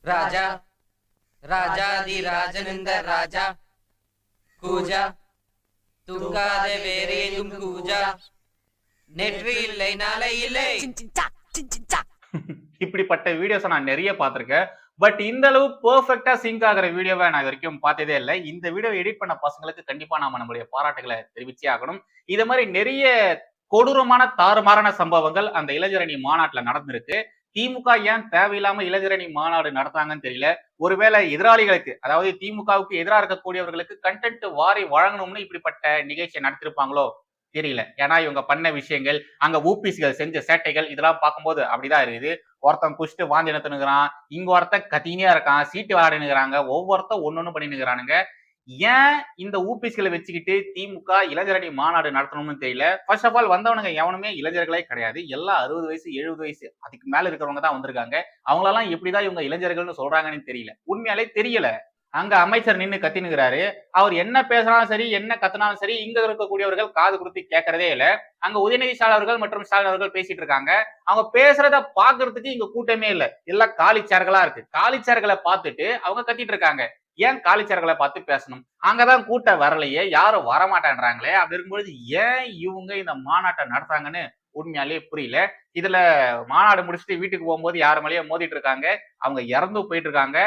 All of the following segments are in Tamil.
ராஜா. ராஜாதி ராஜனிந்த ராஜா. கூஜா. தூங்காத வேறு எங்கும் கூஜா. நெற்றி இல்லை நாளை இல்லை. இப்படிப்பட்ட வீடியோஸை நான் நிறைய பார்த்திருக்கேன். பட் இந்த அளவு பெர்ஃபெக்டா சிங்க் ஆகிற வீடியோவை நான் இது வரைக்கும் பார்த்ததே இல்லை. இந்த வீடியோ எடிட் பண்ண பசங்களுக்கு கண்டிப்பா நாம நம்மளுடைய பாராட்டுகளை தெரிவிச்சே ஆகணும். இது மாதிரி நிறைய கொடூரமான தாறுமாறான சம்பவங்கள் அந்த இளைஞரணி மாநாட்டுல நடந்திருக்கு. திமுக ஏன் தேவையில்லாம இளைஞரணி மாநாடு நடத்தாங்கன்னு தெரியல. ஒருவேளை எதிராளிகளுக்கு அதாவது திமுகவுக்கு எதிராக இருக்கக்கூடியவர்களுக்கு கண்டென்ட் வாரி வழங்கணும்னு இப்படிப்பட்ட நிகழ்ச்சியை நடத்திருப்பாங்களோ? தெரியல. ஏன்னா இவங்க பண்ண விஷயங்கள் அங்க ஊபிசிகள் செஞ்ச சேட்டைகள் இதெல்லாம் பார்க்கும்போது அப்படிதான் இருக்குது. ஒருத்தன் குஷ்டு வாந்தி நிறுத்துனுக்குறான் இங்க ஒருத்தன் கத்தினியா இருக்கான் சீட்டு விளையாடினுக்கிறாங்க ஒவ்வொருத்தன் ஒன்னொன்னு பண்ணினுக்கிறானுங்க ஏன் இந்த ஊபிஸ்களை வச்சுக்கிட்டு திமுக இளைஞரணி மாநாடு நடத்தணும்னு தெரியல? ஃபர்ஸ்ட் ஆஃப் ஆல் வந்தவனுங்க எவனுமே இளைஞர்களே கிடையாது. எல்லாம் அறுபது வயசு எழுபது வயசு அதுக்கு மேல இருக்கிறவங்க தான் வந்திருக்காங்க. அவங்களெல்லாம் எப்படிதான் இவங்க இளைஞர்கள்னு சொல்றாங்கன்னு தெரியல. உண்மையாலே தெரியல. அங்க அமைச்சர் நின்று கத்தினுக்கிறாரு அவர் என்ன பேசினாலும் சரி என்ன கத்தினாலும் சரி இங்க இருக்கக்கூடியவர்கள் காது கொடுத்து கேட்கறதே இல்ல. அங்க உதயநிதி ஸ்டாலின் அவர்கள் மற்றும் ஸ்டாலின் அவர்கள் பேசிட்டு இருக்காங்க. அவங்க பேசுறத பாக்குறதுக்கு இங்க கூட்டமே இல்ல. எல்லாம் காலிச்சார்களா இருக்கு. காலிச்சார்களை பார்த்துட்டு அவங்க கத்திட்டு இருக்காங்க. ஏன் காலிச்சர்களை பார்த்து பேசணும்? அங்கதான் கூட்டம் வரலையே யாரும் வரமாட்டேன்றாங்களே அப்படி இருக்கும்பொழுது ஏன் இவங்க இந்த மாநாட்டை நடத்துறாங்கன்னு உண்மையாலேயே புரியல. இதுல மாநாடு முடிச்சுட்டு வீட்டுக்கு போகும்போது யார் மேலேயே மோதிட்டு இருக்காங்க. அவங்க இறந்து போயிட்டு இருக்காங்க.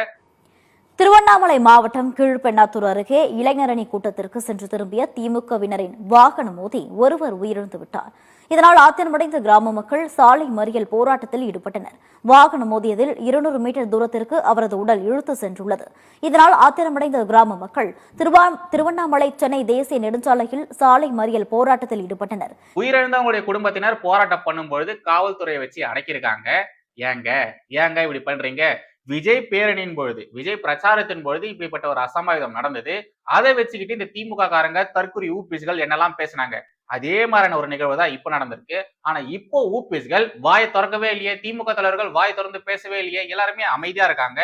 திருவண்ணாமலை மாவட்டம் கீழ்பெண்ணாத்தூர் அருகே இளைஞரணி கூட்டத்திற்கு சென்று திரும்பிய திமுகவினரின் வாகனம் மோதி ஒருவர் உயிரிழந்து விட்டார். இதனால் ஆத்திரமடைந்த கிராம மக்கள் சாலை மறியல் போராட்டத்தில் ஈடுபட்டனர். வாகனம் மோதியதில் இருநூறு மீட்டர் தூரத்திற்கு அவரது உடல் இழுத்து சென்றுள்ளது. இதனால் ஆத்திரமடைந்த கிராம மக்கள் திருவா திருவண்ணாமலை சென்னை தேசிய நெடுஞ்சாலையில் சாலை மறியல் போராட்டத்தில் ஈடுபட்டனர். உயிரிழந்தவங்களுடைய குடும்பத்தினர் போராட்டம் பண்ணும்பொழுது காவல்துறையை வச்சு அடக்கியிருக்காங்க. ஏங்க ஏங்க இப்படி பண்றீங்க? விஜய் பேரணியின் பொழுது விஜய் பிரச்சாரத்தின் பொழுது இப்படிப்பட்ட ஒரு அசம்பாவிதம் நடந்தது. அதை வச்சுக்கிட்டு இந்த திமுக காரங்க தற்கொலை ஊபிஸ்கள் என்னெல்லாம் பேசினாங்க. அதே மாதிரியான ஒரு நிகழ்வு தான் இப்போ நடந்திருக்கு. ஆனா இப்போ ஊபிஸ்கள் வாயை திறக்கவே இல்லையே திமுக தலைவர்கள் வாய் திறந்து பேசவே இல்லையே எல்லாருமே அமைதியா இருக்காங்க.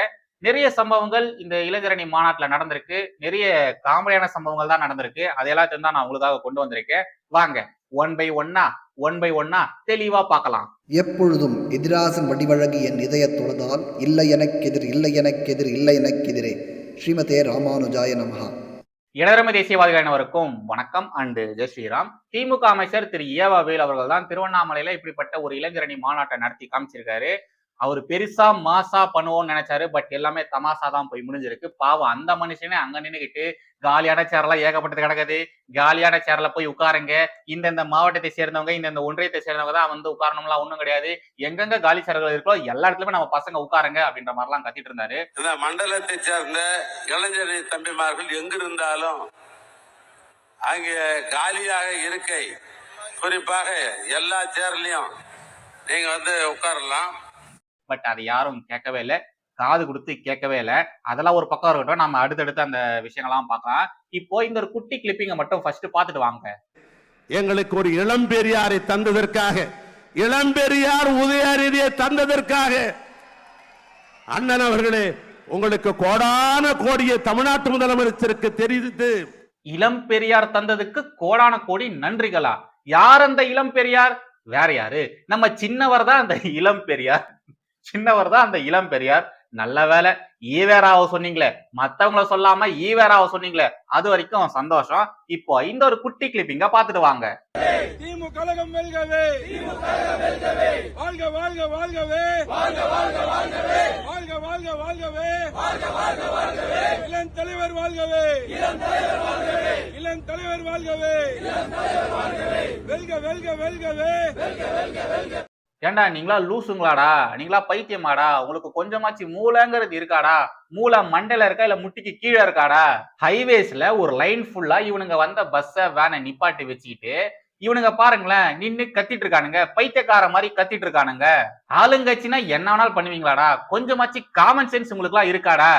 நிறைய சம்பவங்கள் இந்த இளைஞரணி மாநாட்டில் நடந்திருக்கு. நிறைய காமெடியான சம்பவங்கள் தான் நடந்திருக்கு. அது எல்லாத்தையும் தான் நான் உங்களுக்காக கொண்டு வந்திருக்கேன். வாங்க ஒன் பை ஒன்னா ஒன் பை ஒன்னா தெளிவா பார்க்கலாம். எப்பொழுதும் எதிராசன் வடிவழகு என் இதய தொழுதால் இல்லை எனக்கெதிர் இல்லை எனக்கெதிர் இல்லை எனக்கெதிரே ஸ்ரீமதே ராமானுஜாய நமகா இடதுமை தேசியவாதிகள் அனைவருக்கும் வணக்கம். அண்டு ஜெய் ஸ்ரீராம். திமுக அமைச்சர் திரு ஏவாவேல் அவர்கள் தான் திருவண்ணாமலையில இப்படிப்பட்ட ஒரு இளைஞரணி மாநாட்டை நடத்தி காமிச்சிருக்காரு. அவர் பெருசா மாசா பண்ணுவோம்னு நினைச்சாரு. பட் எல்லாமே தமாசா தான் போய் முடிஞ்சிருக்கு. பாவம் அந்த மனுஷனே அங்க நின்றுக்கிட்டு காலியான சேர்லாம் ஏகப்பட்டது கிடக்குது. காலியான சேர்ல போய் உட்காருங்க. இந்தந்த மாவட்டத்தை சேர்ந்தவங்க இந்தந்த ஒன்றியத்தை சேர்ந்தவங்க தான் வந்து உட்காரணும்லாம் ஒன்றும் கிடையாது. எங்கெங்க காலி சேர்கள் இருக்கோ எல்லா இடத்துலயுமே நம்ம பசங்க உட்காருங்க அப்படின்ற மாதிரிலாம் கத்திட்டு இருந்தாரு. இந்த மண்டலத்தை சேர்ந்த இளைஞர் தம்பிமார்கள் எங்கிருந்தாலும் அங்கே காலியாக இருக்கை. குறிப்பாக எல்லா சேர்லையும் நீங்க வந்து உட்காரலாம். பட் அதை யாரும் கேட்கவே இல்லை. காது கொடுத்து கேட்கவே இல்லை. அதெல்லாம் ஒரு பக்கம் இருக்கட்டும். நம்ம அடுத்தடுத்து அந்த விஷயங்கள்லாம் பார்க்கலாம். இப்போ இந்த ஒரு குட்டி கிளிப்பிங்கை மட்டும் ஃபர்ஸ்ட் பார்த்துட்டு வாங்க. எங்களுக்கு ஒரு இளம்பெரியாரை தந்ததற்காக இளம்பெரியார் உதயநிதியை தந்ததற்காக அண்ணன் அவர்களே உங்களுக்கு கோடான கோடியை தமிழ்நாட்டு முதலமைச்சருக்கு தெரிவித்து இளம் பெரியார் தந்ததுக்கு கோடான கோடி நன்றிகளா? யார் அந்த இளம் பெரியார் வேற யாரு? நம்ம சின்னவர் தான் அந்த இளம் பெரியார் சின்னவர் தான் அந்த இளம் பெரியார் நல்ல வேலை ஈவேராவை சொன்னீங்களே மத்தவங்கள சொல்லாம ஈவேராவை சொன்னீங்களே அது வரைக்கும் சந்தோஷம் இப்போ இந்த ஒரு குட்டி கிளிப்பிங்க பாத்துட்டு வாங்க திமுக கழகம் வெல்கவே வாழ்க வாழ்க வாழ்கவே வாழ்க வாழ்க வாழ்கவே வாழ்க வாழ்க வாழ்கவே வாழ்க வாழ்க வாழ்கவே இளம் தலைவர் வாழ்கவே இளம் தலைவர் வாழ்கவே இளம் தலைவர் வாழ்கவே இளம் தலைவர் வாழ்கவே வெல்க வெல்க வெல்கவே ஏண்டா நீங்களா லூசுங்களாடா? நீங்களா பைத்தியமாடா? உங்களுக்கு கொஞ்சமாச்சு மூளைங்கிறது இருக்காடா? மூளை மண்டையில இருக்கா இல்ல முட்டிக்கு கீழே இருக்காடா? ஹைவேஸ்ல ஒரு லைன் ஃபுல்லா இவனுங்க வந்த பஸ்ஸ வேனை நிப்பாட்டி வச்சுக்கிட்டு இவனுங்க பாருங்களேன் நின்னு கத்திட்டு இருக்கானுங்க பைத்தியக்கார மாதிரி கத்திட்டு இருக்கானுங்க ஆளுங்கட்சினா என்ன வேணாலும் பண்ணுவீங்களாடா? கொஞ்சமாச்சு காமன் சென்ஸ் உங்களுக்கு எல்லாம் இருக்காடா?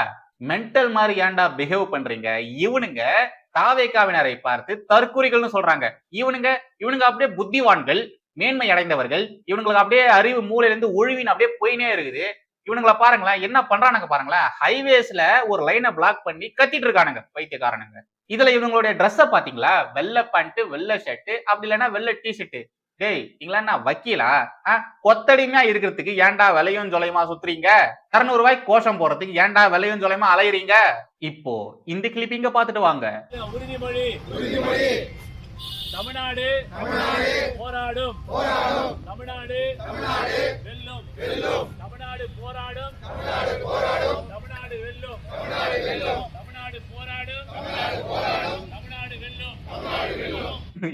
மென்டல் மாதிரி ஏன்டா பிஹேவ் பண்றீங்க? இவனுங்க தாவேக்காவினரை பார்த்து தற்குறிகள்னு சொல்றாங்க. இவனுங்க இவனுங்க அப்படியே புத்திவான்கள். மேன்மை அடைந்தவர்கள் இவங்களுக்கு அப்படியே அறிவு மூலையில இருந்து ஒழுவின் அப்படியே போயினே இருக்குது. இவனுங்கள பாருங்களேன் என்ன பண்றானுங்க பாருங்களேன் ஹைவேஸ்ல ஒரு லைனை பிளாக் பண்ணி கத்திட்டு இருக்கானுங்க பைத்தியக்காரனுங்க. இதுல இவங்களுடைய ட்ரெஸ்ஸை பாத்தீங்களா வெள்ளை பேண்ட் வெள்ளை ஷர்ட் அப்படி இல்லைன்னா வெள்ளை டி ஷர்ட் டேய் நீங்களா என்ன வக்கீலா? கொத்தடிமையா இருக்கிறதுக்கு ஏன்டா விலையும் ஜொலையுமா சுத்துறீங்க? இருநூறு ரூபாய் கோஷம் போறதுக்கு ஏன்டா விலையும் ஜொலையுமா அலையுறீங்க? இப்போ இந்த கிளிப்பிங்க பாத்துட்டு வாங்க. தமிழ்நாடு போராடும். தமிழ்நாடு வெல்லும். தமிழ்நாடு போராடும். தமிழ்நாடு வெல்லும். தமிழ்நாடு போராடும். தமிழ்நாடு வெல்லும்.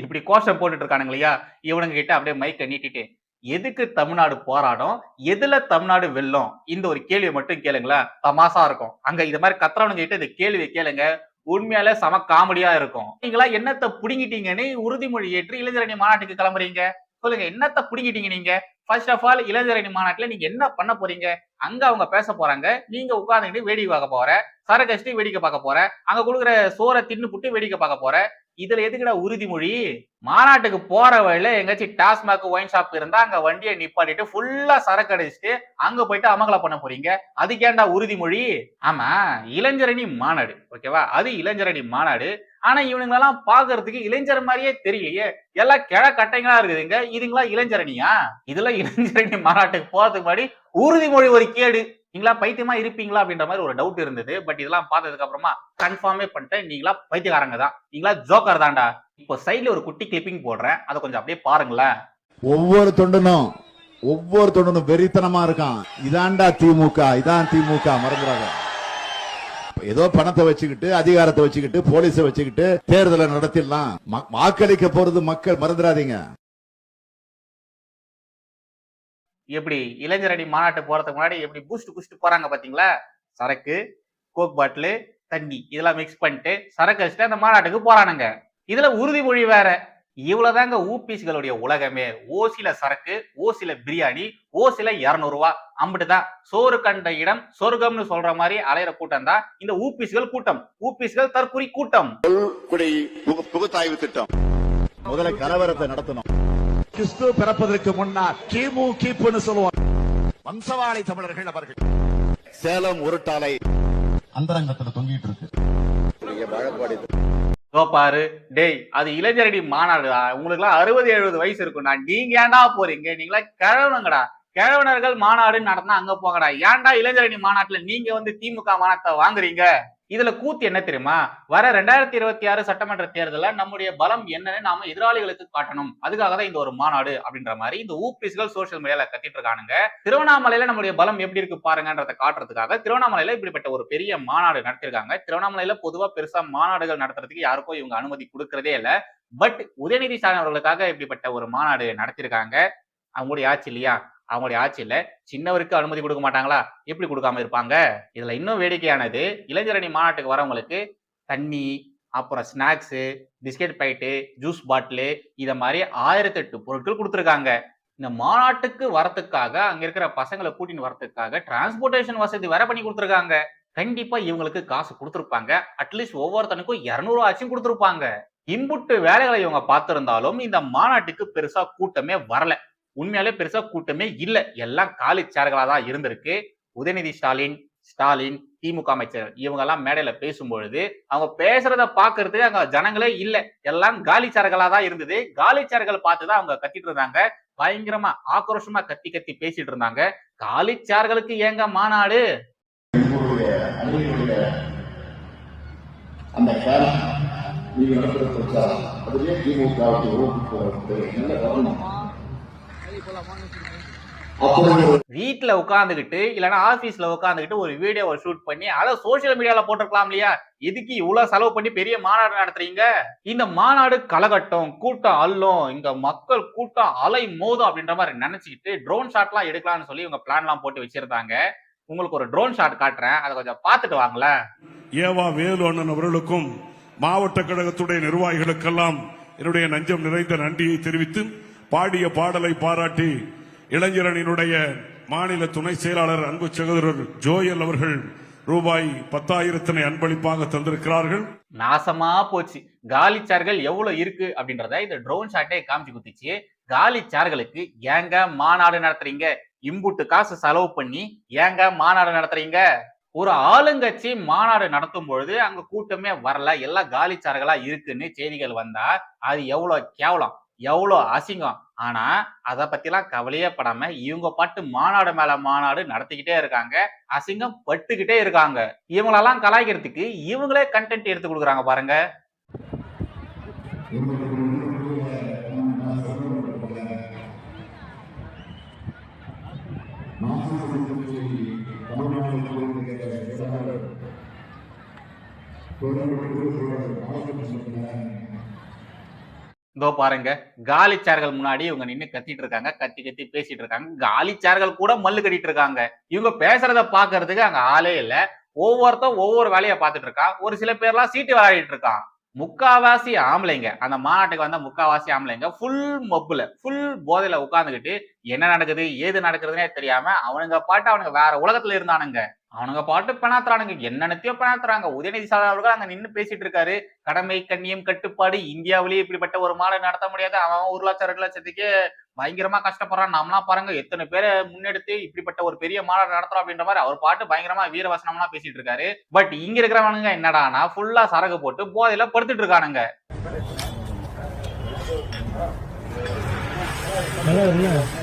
இப்படி கோஷம் போட்டுட்டு இருக்கானுங்க இல்லையா? இவனுங்க கிட்ட அப்படியே மைக்க நீட்டிட்டு எதுக்கு தமிழ்நாடு போராடும்? எதுல தமிழ்நாடு வெல்லும்? இந்த ஒரு கேள்வியை மட்டும் கேளுங்களேன். தமாசா இருக்கும். அங்க இது மாதிரி கத்துறவனுங்க கிட்ட இந்த கேள்வியை கேளுங்க. உண்மையால சம காமெடியா இருக்கும். நீங்களா என்னத்தை புடுங்கிட்டீங்கன்னு உறுதிமொழி ஏற்று இளைஞரணி மாநாட்டுக்கு கிளம்புறீங்க. சொல்லுங்க என்னத்த புடுங்கிட்டீங்க நீங்க? ஃபர்ஸ்ட் ஆஃப் ஆல் இளைஞரணி மாநாட்டுல நீங்க என்ன பண்ண போறீங்க? அங்க அவங்க பேச போறாங்க. நீங்க உட்கார்ந்துக்கிட்டு வேடிக்கை பார்க்க போற. சரகஷ்டி வேடிக்கை பார்க்க போற. அங்க கொடுக்குற சோரை தின்னு புட்டு வேடிக்கை பார்க்க போற. இதுல எதுக்குடா உறுதிமொழி? மாநாட்டுக்கு போற வழியில எங்கேயாச்சும் டாஸ்மாக் ஒயின் ஷாப் இருந்தா அங்க வண்டியை நிப்பாட்டிட்டு ஃபுல்லா சரக்கு அடிச்சுட்டு அங்க போயிட்டு அமங்கலம் பண்ண போறீங்க. அதுக்கேண்டா உறுதிமொழி? ஆமா இளைஞரணி மாநாடு ஓகேவா? அது இளைஞரணி மாநாடு. ஆனா இவனுங்களெல்லாம் பாக்குறதுக்கு இளைஞர் மாதிரியே தெரியலையே. எல்லாம் கிழ கட்டைங்களா இருக்குதுங்க. இதுங்களா இளைஞரணியா? இதுல இளைஞரணி மாநாட்டுக்கு போறதுக்கு முன்னாடி உறுதிமொழி ஒரு கேடு. நீங்களா பைத்தியமா இருப்பீங்களா அப்படின்ற மாதிரி ஒரு டவுட் இருந்தது. பட் இதெல்லாம் பார்த்ததுக்கு அப்புறமா கன்ஃபார்மே பண்ணிட்டேன். நீங்களா பைத்தியக்காரங்க தான். நீங்களா ஜோக்கர் தான்டா. இப்போ சைட்ல ஒரு குட்டி கிளிப்பிங் போடுறேன். அதை கொஞ்சம் அப்படியே பாருங்களேன். ஒவ்வொரு தொண்டனும் ஒவ்வொரு தொண்டனும் வெறித்தனமா இருக்கான். இதான்டா திமுக இதான் திமுக மறந்துடாத. ஏதோ பணத்தை வச்சுக்கிட்டு அதிகாரத்தை வச்சுக்கிட்டு போலீஸை வச்சுக்கிட்டு தேர்தலை நடத்திடலாம். வாக்களிக்க போறது மக்கள் மறந்துடாதீங்க. எப்படி இளைஞரணி மாநாட்டு போறதுக்கு முன்னாடி எப்படி பூஸ்ட் குடிச்சிட்டு போறாங்க பாத்தீங்களா? சரக்கு கோக் பாட்டிலு தண்ணி இதெல்லாம் மிக்ஸ் பண்ணிட்டு சரக்கு வச்சுட்டு அந்த மாநாட்டுக்கு போறானுங்க. இதுல உறுதிமொழி வேற. இவ்வளவுதாங்க ஊபிஸ்களுடைய உலகமே. ஓசில சரக்கு ஓசில பிரியாணி ஓசில இருநூறு ரூபா அம்பிட்டுதான். சோறு கண்ட இடம் சொர்க்கம்னு சொல்ற மாதிரி அலையிற கூட்டம் தான் இந்த ஊபிஸ்கள் கூட்டம். ஊபிஸ்கள் தற்குறி கூட்டம். குடி புகுத்தாய்வு திட்டம். முதல்ல கலவரத்தை நடத்தணும். கிறிஸ்து பிறப்பதற்கு முன்னால் கிமு கிப்புன்னு சொல்லுவாங்க. வம்சவாளி தமிழர்கள் அவர்கள். சேலம் உருட்டாலை. அந்தரங்கத்துல தொங்கிட்டு இருக்கு. பாரு டேய் அது இளைஞரடி மாநாடுடா உங்களுக்கு எல்லாம் அறுபது எழுபது வயசு இருக்கும்டா நீங்க ஏன்டா போறீங்க? நீங்களா கிழவனுங்கடா. கிழவனர்கள் மாநாடு நடந்தா அங்க போகடா ஏன்டா இளைஞரணி மாநாட்டுல நீங்க வந்து திமுக மாநாட்டை வாங்குறீங்க? இதுல கூத்து என்ன தெரியுமா? வர ரெண்டாயிரத்தி இருபத்தி ஆறு சட்டமன்ற தேர்தலில் நம்முடைய பலம் என்னன்னு நாம எதிராளிகளுக்கு காட்டணும். அதுக்காக தான் இந்த ஒரு மாநாடு அப்படின்ற மாதிரி இந்த ஊபிஸ்கள் சோசியல் மீடியால கத்திட்டு இருக்கானுங்க. திருவண்ணாமலையில நம்முடைய பலம் எப்படி இருக்கு பாருங்கன்றத காட்டுறதுக்காக திருவண்ணாமலையில இப்படிப்பட்ட ஒரு பெரிய மாநாடு நடத்திருக்காங்க. திருவண்ணாமலையில பொதுவா பெருசா மாநாடுகள் நடத்துறதுக்கு யாருக்கும் இவங்க அனுமதி கொடுக்கறதே இல்ல. பட் உதயநிதி ஸ்டாலின் அவர்களுக்காக இப்படிப்பட்ட ஒரு மாநாடு நடத்திருக்காங்க. அவங்களுடைய ஆச்சு இல்லையா? அவங்களுடைய ஆட்சியில சின்னவருக்கு அனுமதி கொடுக்க மாட்டாங்களா? எப்படி கொடுக்காம இருப்பாங்க? இதுல இன்னும் வேடிக்கையானது இளைஞரணி மாநாட்டுக்கு வரவங்களுக்கு தண்ணி அப்புறம் snacks biscuit bite juice bottle இதை மாதிரி ஆயிரத்தெட்டு பொருட்கள் கொடுத்துருக்காங்க. இந்த மாநாட்டுக்கு வரத்துக்காக அங்க இருக்கிற பசங்களை கூட்டின்னு வரத்துக்காக டிரான்ஸ்போர்ட்டேஷன் வசதி வேற பண்ணி கொடுத்துருக்காங்க. கண்டிப்பா இவங்களுக்கு காசு கொடுத்துருப்பாங்க. அட்லீஸ்ட் ஒவ்வொருத்தனுக்கும் இரநூறு ஆச்சும் கொடுத்துருப்பாங்க. இம்புட்டு வேலைகளை இவங்க பார்த்திருந்தாலும் இந்த மாநாட்டுக்கு பெருசா கூட்டமே வரல. உண்மையாலே பெருசா கூட்டமே இல்ல. எல்லாம் காலி சேர்களா தான் இருந்திருக்கு. உதயநிதி ஸ்டாலின் ஸ்டாலின் திமுக அமைச்சர் இவங்க எல்லாம் மேடையில பேசும்பொழுது அவங்க பேசுறத பாக்குறதுக்கு அங்க ஜனங்களே இல்ல. எல்லாம் காலி சேர்களா தான் இருந்தது. காலி சேர்கள் பார்த்துதான் அவங்க கத்திட்டு இருந்தாங்க. பயங்கரமா ஆக்ரோஷமா கத்தி கத்தி பேசிட்டு இருந்தாங்க. காலி சேர்களுக்கு ஏங்க மாநாடு? அந்த கேஷ் நீங்க நடத்துற பிரச்சாரம் திமுகவுக்கு ஓட்டு போறது நல்ல கவனம். வீட்டுல உட்காந்துக்கிட்டு இல்லைன்னா ஆபீஸ்ல உட்காந்துக்கிட்டு ஒரு வீடியோவை ஷூட் பண்ணி அதை சோசியல் மீடியால போட்டிருக்கலாம் இல்லையா? எதுக்கு இவ்வளவு செலவு பண்ணி பெரிய மாநாடு நடத்துறீங்க? இந்த மாநாடு கலகட்டம் கூட்டம் அல்லும் இங்க மக்கள் கூட்டம் அலை மோதும் அப்படின்ற மாதிரி நினைச்சுக்கிட்டு ட்ரோன் ஷாட்லாம் எடுக்கலாம்னு சொல்லி இவங்க பிளான்லாம் போட்டு வச்சிருந்தாங்க. உங்களுக்கு ஒரு ட்ரோன் ஷாட் காட்டுறேன். அதை கொஞ்சம் பார்த்துட்டு வாங்களேன். ஏவா வேலு அண்ணன் அவர்களுக்கும் மாவட்ட கழகத்துடைய நிர்வாகிகளுக்கெல்லாம் என்னுடைய நஞ்சம் நிறைந்த நன்றியை தெரிவித்து பாடிய பாடலை பாராட்டி இளைஞரணியினுடைய மாநில துணை செயலாளர் அன்பு சகோதரர் ஜோயல் அவர்கள் ரூபாய் பத்தாயிரத்தினை அன்பளிப்பாக தந்திருக்கிறார்கள். நாசமா போச்சு. காலி சார்கள் எவ்வளவு இருக்கு அப்படின்றத இந்த ட்ரோன் ஷாட்டே காமிச்சு குத்திச்சு காலி சார்களுக்கு ஏங்க மாநாடு நடத்துறீங்க? இம்புட்டு காசு செலவு பண்ணி ஏங்க மாநாடு நடத்துறீங்க? ஒரு ஆளுங்கட்சி மாநாடு நடத்தும் பொழுது அங்க கூட்டமே வரல. எல்லாம் காலிச்சார்களா இருக்குன்னு செய்திகள் வந்தா அது எவ்வளவு கேவலம். எவ்வளோ அசிங்கம் ஆனா அதை பத்திலாம் கவலையே படாம இவங்க பாட்டு மாநாடு மேல மாநாடு நடத்திக்கிட்டே இருக்காங்க அசிங்கம் பட்டுக்கிட்டே இருக்காங்க இவங்களெல்லாம் கலாய்க்கிறதுக்கு இவங்களே கண்டென்ட் எடுத்து கொடுக்குறாங்க பாருங்க இதோ பாருங்க காலி சேர்கள் முன்னாடி இவங்க நின்று கத்திட்டு இருக்காங்க கத்தி கத்தி பேசிட்டு இருக்காங்க. காலி சேர்கள் கூட மல்லு கட்டிட்டு இருக்காங்க. இவங்க பேசுறத பாக்குறதுக்கு அங்க ஆளே இல்ல. ஒவ்வொருத்தன் ஒவ்வொரு வேலையை பார்த்துட்டு இருக்கான். ஒரு சில பேர்லாம் சீட்டு விளையாடிட்டு இருக்கான். முக்காவாசி ஆம்பளைங்க. அந்த மாநாட்டுக்கு வந்த முக்காவாசி ஆம்பளைங்க ஃபுல் மப்புல ஃபுல் போதையில உட்காந்துக்கிட்டு என்ன நடக்குது ஏது நடக்குதுன்னே தெரியாம அவனுங்க பாட்டு அவனுங்க வேற உலகத்துல இருந்தானுங்க. அவனுங்க பாட்டு பெணாத்துறானுங்க என்னென்னத்தையோ பெணாத்துறாங்க உதயநிதி ஸ்டாலின் அவர்கள் அங்க நின்று பேசிட்டு இருக்காரு கடமை கண்ணியம் கட்டுப்பாடு இந்தியாவிலேயே இப்படிப்பட்ட ஒரு மாலை நடத்த முடியாது. அவன் ஒரு லட்சம் ரெண்டு லட்சத்துக்கு பயங்கரமா கஷ்டப்படுறான். நாமலாம் பாருங்க எத்தனை பேரை முன்னெடுத்து இப்படிப்பட்ட ஒரு பெரிய மாலை நடத்துறோம் அப்படின்ற மாதிரி அவர் பாட்டு பயங்கரமா வீரவசனம்லாம் பேசிட்டு இருக்காரு பட் இங்க இருக்கிறவனுங்க என்னடானா ஃபுல்லா சரகு போட்டு போதையில படுத்துட்டு இருக்கானுங்க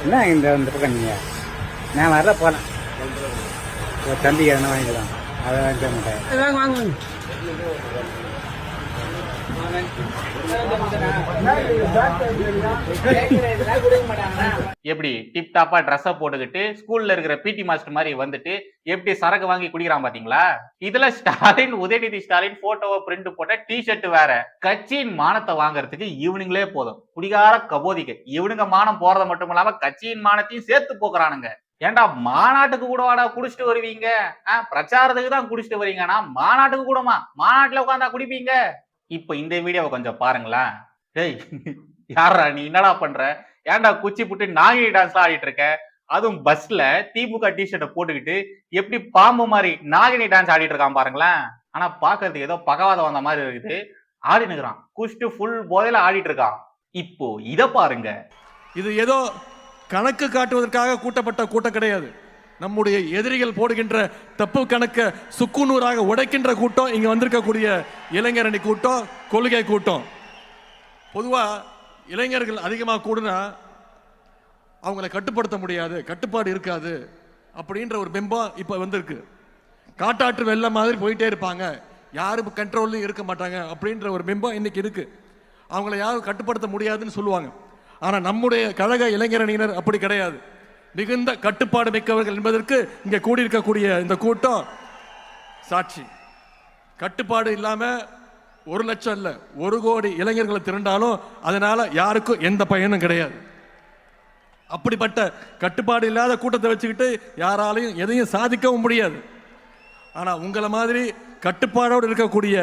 என்ன இந்த பக்கம் நீங்க? நான் வரல போனேன். தம்பி எதனா வாங்கிக்கலாம். அதை வாங்கிக்க மாட்டேன் வாங்க. எப்படி டிப் டாப்பா ட்ரெஸ்ஸை போட்டுக்கிட்டு ஸ்கூல்ல இருக்கிற பிடி மாஸ்டர் மாதிரி வந்துட்டு எப்படி சரக்கு வாங்கி குடிக்கிறான் பாத்தீங்களா? இதுல ஸ்டாலின் உதயநிதி ஸ்டாலின் போட்டோவை பிரிண்ட் போட்ட டி ஷர்ட் வேற. கட்சியின் மானத்தை வாங்குறதுக்கு இவனுங்களே போதும். குடிகார கபோதிக்கு. இவனுங்க மானம் போறது மட்டும் இல்லாம கட்சியின் மானத்தையும் சேர்த்து போக்குறானுங்க. ஏன்டா மாநாட்டுக்கு கூட வாடா குடிச்சிட்டு வருவீங்க? பிரச்சாரத்துக்கு தான் குடிச்சிட்டு வரீங்கன்னா மாநாட்டுக்கு கூடமா? மாநாட்டுல உட்காந்தா குடிப்பீங்க? இப்போ இந்த வீடியோவை கொஞ்சம் பாருங்களேன். டேய் யாரா நீ என்னடா பண்ற? ஏன்டா குச்சி புட்டு நாகினி டான்ஸ் ஆடிட்டு இருக்க? அதுவும் பஸ்ல திமுக டிஷர்ட்டை போட்டுக்கிட்டு எப்படி பாம்பு மாதிரி நாகினி டான்ஸ் ஆடிட்டு இருக்கான் பாருங்களேன். ஆனா பாக்குறதுக்கு ஏதோ பகவாதம் வந்த மாதிரி இருக்குது. ஆடி நிக்கிறான் குஷ்டு ஃபுல் போதையில ஆடிட்டு இருக்கான். இப்போ இத பாருங்க. இது ஏதோ கணக்கு காட்டுவதற்காக கூட்டப்பட்ட கூட்டம் கிடையாது. நம்முடைய எதிரிகள் போடுகின்ற தப்பு கணக்க சுக்குநூறாக உடைக்கின்ற கூட்டம் இங்க வந்திருக்கக்கூடிய இளைஞரணி கூட்டம் கொள்கை கூட்டம். பொதுவா இளைஞர்கள் அதிகமாக கூடுனா அவங்கள கட்டுப்படுத்த முடியாது கட்டுப்பாடு இருக்காது அப்படின்ற ஒரு பிம்பம் இப்போ வந்திருக்கு. காட்டாற்று வெள்ளம் மாதிரி போயிட்டே இருப்பாங்க. யாரும் கண்ட்ரோல்லையும் இருக்க மாட்டாங்க அப்படின்ற ஒரு பிம்பம் இன்னைக்கு இருக்கு. அவங்கள யாரும் கட்டுப்படுத்த முடியாதுன்னு சொல்லுவாங்க. ஆனா நம்முடைய கழக இளைஞரணியினர் அப்படி கிடையாது. மிகுந்த கட்டுப்பாடு மிக்கவர்கள் என்பதற்கு இங்கே கூடியிருக்கக்கூடிய இந்த கூட்டம் சாட்சி. கட்டுப்பாடு இல்லாமல் ஒரு லட்சம் இல்லை ஒரு கோடி இளைஞர்களை திரண்டாலும் அதனால யாருக்கும் எந்த பயனும் கிடையாது. அப்படிப்பட்ட கட்டுப்பாடு இல்லாத கூட்டத்தை வச்சுக்கிட்டு யாராலையும் எதையும் சாதிக்கவும் முடியாது. ஆனால் உங்களை மாதிரி கட்டுப்பாடோடு இருக்கக்கூடிய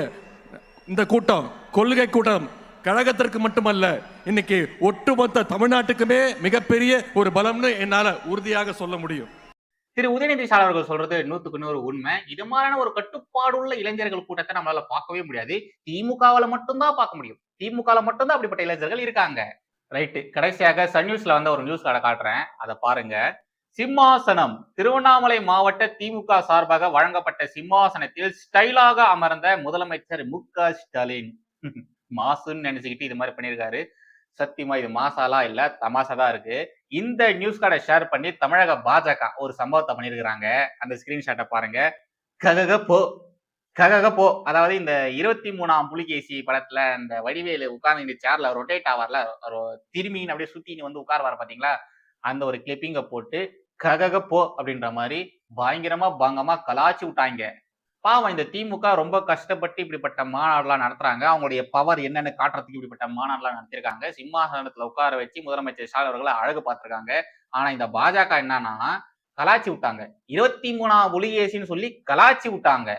இந்த கூட்டம் கொள்கை கூட்டம் கழகத்திற்கு மட்டுமல்ல இன்னைக்கு ஒட்டுமொத்த தமிழ்நாட்டுக்குமே மிகப்பெரிய ஒரு பலம்னு என்னால உறுதியாக சொல்ல முடியும். திரு உதயநிதி ஸ்டாலின் அவர்கள் சொல்றது நூத்துக்கு நூறு உண்மை. இது மாதிரியான ஒரு கட்டுப்பாடுள்ள இளைஞர்கள் கூட்டத்தை நம்மளால பார்க்கவே முடியாது. திமுகவில் மட்டும்தான் பார்க்க முடியும். திமுகல மட்டும்தான் அப்படிப்பட்ட இளைஞர்கள் இருக்காங்க. ரைட்டு கடைசியாக சன் நியூஸ்ல வந்த ஒரு நியூஸ் கடை காட்டுறேன். அதை பாருங்க. சிம்மாசனம். திருவண்ணாமலை மாவட்ட திமுக சார்பாக வழங்கப்பட்ட சிம்மாசனத்தில் ஸ்டைலாக அமர்ந்த முதலமைச்சர் மு க ஸ்டாலின். மாசுன்னு நினைச்சுக்கிட்டு இது மாதிரி பண்ணியிருக்காரு. சத்தியமா இது மாசாலாம் இல்ல தமாசா தான் இருக்கு. இந்த நியூஸ் கார்டை ஷேர் பண்ணி தமிழக பாஜக ஒரு சம்பவத்தை பண்ணியிருக்கிறாங்க. அந்த ஸ்கிரீன்ஷாட்டை பாருங்க. ககக போ ககக போ அதாவது இந்த இருபத்தி மூணாம் புலிகேசி படத்துல இந்த வடிவேலு உட்கார்ந்து இந்த சேர்ல ரொட்டேட் ஆவார்ல திரும்பின்னு அப்படியே சுத்தின்னு வந்து உட்காருவார் பாத்தீங்களா? அந்த ஒரு கிளிப்பிங்க போட்டு ககக போ அப்படின்ற மாதிரி பயங்கரமா பங்கமா கலாச்சி விட்டாங்க. பாவம் இந்த திமுக ரொம்ப கஷ்டப்பட்டு இப்படிப்பட்ட மாநாடுலாம் நடத்துறாங்க. அவங்களுடைய பவர் என்னன்னு காட்டுறதுக்கு இப்படிப்பட்ட மாநாடுலாம் நடத்திருக்காங்க சிம்மாசனத்துல உட்கார வச்சு முதலமைச்சர் ஸ்டாலின் அவர்களை அழகு பார்த்திருக்காங்க. ஆனா இந்த பாஜக என்னன்னா கலாச்சி விட்டாங்க. இருபத்தி மூணாம் புலிகேசின்னு சொல்லி கலாச்சி விட்டாங்க.